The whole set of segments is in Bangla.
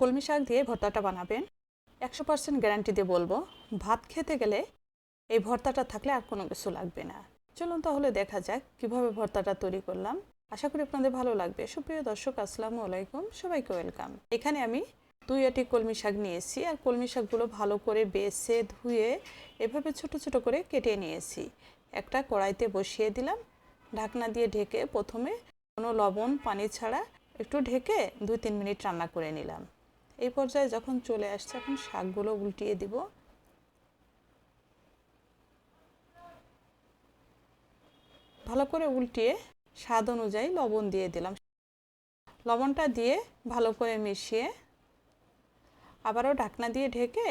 কলমি শাক দিয়ে ভর্তাটা বানাবেন। একশো পার্সেন্ট গ্যারান্টি দিয়ে বলব, ভাত খেতে গেলে এই ভর্তাটা থাকলে আর কোনো কিছু লাগবে না। চলুন তাহলে দেখা যাক কীভাবে ভর্তাটা তৈরি করলাম। আশা করি আপনাদের ভালো লাগবে। সুপ্রিয় দর্শক, আসসালামু আলাইকুম। সবাইকে ওয়েলকাম। এখানে আমি দুই আটি কলমি শাক নিয়েছি আর কলমি শাকগুলো ভালো করে বেছে ধুয়ে এভাবে ছোট ছোট করে কেটে নিয়েছি। একটা কড়াইতে বসিয়ে দিলাম। ঢাকনা দিয়ে ঢেকে প্রথমে কোনো লবণ, পানি ছাড়া একটু ঢেকে দুই তিন মিনিট রান্না করে নিলাম। এই পর্যায়ে যখন চলে আসছে, এখন শাকগুলো উল্টিয়ে দিব। ভালো করে উল্টিয়ে স্বাদ অনুযায়ী লবণ দিয়ে দিলাম। লবণটা দিয়ে ভালো করে মিশিয়ে আবারও ঢাকনা দিয়ে ঢেকে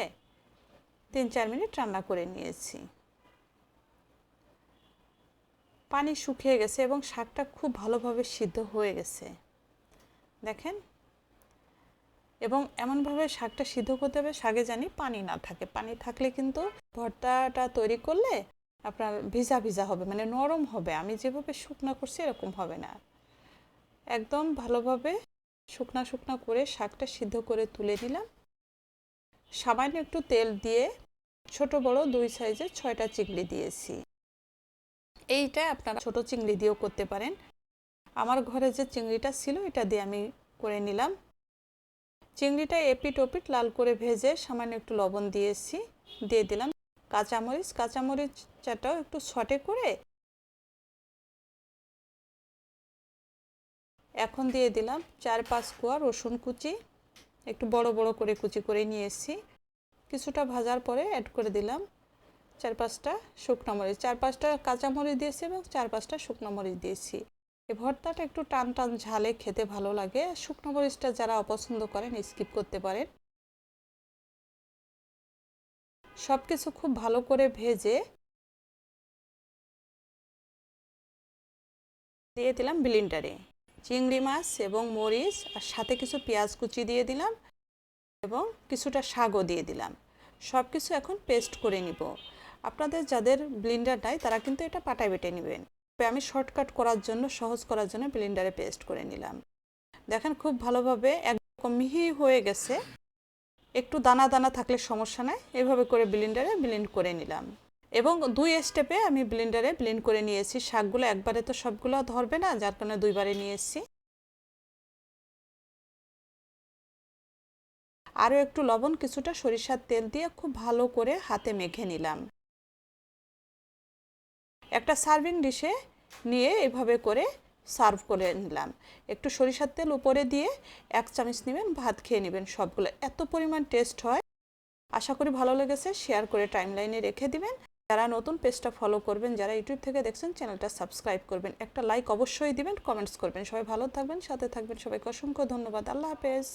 তিন চার মিনিট রান্না করে নিয়েছি। পানি শুকিয়ে গেছে এবং শাকটা খুব ভালোভাবে সিদ্ধ হয়ে গেছে। দেখেন এবং এমনভাবে শাকটা সিদ্ধ করতে হবে, শাকে জানি পানি না থাকে। পানি থাকলে কিন্তু ভর্তাটা তৈরি করলে আপনার ভিজা ভিজা হবে মানে নরম হবে। আমি যেভাবে শুকনা করছি এরকম হবে না। একদম ভালোভাবে শুকনা শুকনা করে শাকটা সিদ্ধ করে তুলে নিলাম। সামান্য একটু তেল দিয়ে ছোট বড় দুই সাইজের ছয়টা চিংড়ি দিয়েছি। এইটা আপনারা ছোট চিংড়ি দিয়েও করতে পারেন। আমার ঘরে যে চিংড়িটা ছিল, এটা দিয়ে আমি করে নিলাম। চিংড়িটা এপিট ওপিট লাল করে ভেজে সামান্য একটু লবণ দিয়েছি, দিয়ে দিলাম কাঁচামরিচ। কাঁচামরিচটাও একটু ছটে করে এখন দিয়ে দিলাম চার পাঁচ কোয়া রসুন কুচি। একটু বড় বড় করে কুচি করে নিয়ে এসেছি কিছুটা ভাজার পরে অ্যাড করে দিলাম চার পাঁচটা শুকনো মরিচ। চার পাঁচটা কাঁচামরিচ দিয়েছি এবং চার পাঁচটা শুকনো মরিচ দিয়েছি। এই ভর্তাটা একটু টান টান ঝালে খেতে ভালো লাগে। শুকনো মরিচটা যারা অপছন্দ করেন স্কিপ করতে পারেন। সব কিছু খুব ভালো করে ভেজে দিয়ে দিলাম বিলিন্ডারে চিংড়ি মাছ এবং মরিচ আর সাথে কিছু পেঁয়াজ কুচি দিয়ে দিলাম এবং কিছুটা শাকও দিয়ে দিলাম। সব কিছু এখন পেস্ট করে নিব। আপনাদের যাদের ব্লিন্ডার নাই, তারা কিন্তু এটা পাটায় বেটে নেবেন। আমি শর্টকাট করার জন্য, সহজ করার জন্য ব্লিন্ডারে পেস্ট করে নিলাম। দেখেন খুব ভালোভাবে একদম মিহি হয়ে গেছে। একটু দানা দানা থাকলে সমস্যা নাই, এভাবে করে ব্লিন্ডারে ব্লেন্ড করে নিলাম। এবং দুই স্টেপে আমি ব্লেন্ডারে ব্লেন্ড করে নিয়েছি। শাকগুলো একবারে তো সবগুলো ধরবে না, যার কারণে দুইবারে নিয়েছি। আরও একটু লবণ, কিছুটা সরিষার তেল দিয়ে খুব ভালো করে হাতে মেখে নিলাম। একটা সার্ভিং ডিশে নিয়ে এভাবে করে সার্ভ করে নিলাম। একটু সরিষার তেল উপরে দিয়ে এক চামচ নেবেন, ভাত খেয়ে নেবেন সবগুলো। এত পরিমাণ টেস্ট হয়। আশা করি ভালো লেগেছে শেয়ার করে টাইমলাইনে রেখে দিবেন। যারা নতুন পেজটা ফলো করবেন, যারা ইউটিউব থেকে দেখছেন চ্যানেলটা সাবস্ক্রাইব করবেন। একটা লাইক অবশ্যই দিবেন কমেন্টস করবেন। সবাই ভালো থাকবেন, সাথে থাকবেন। সবাইকে অসংখ্য ধন্যবাদ। আল্লাহ হাফেজ।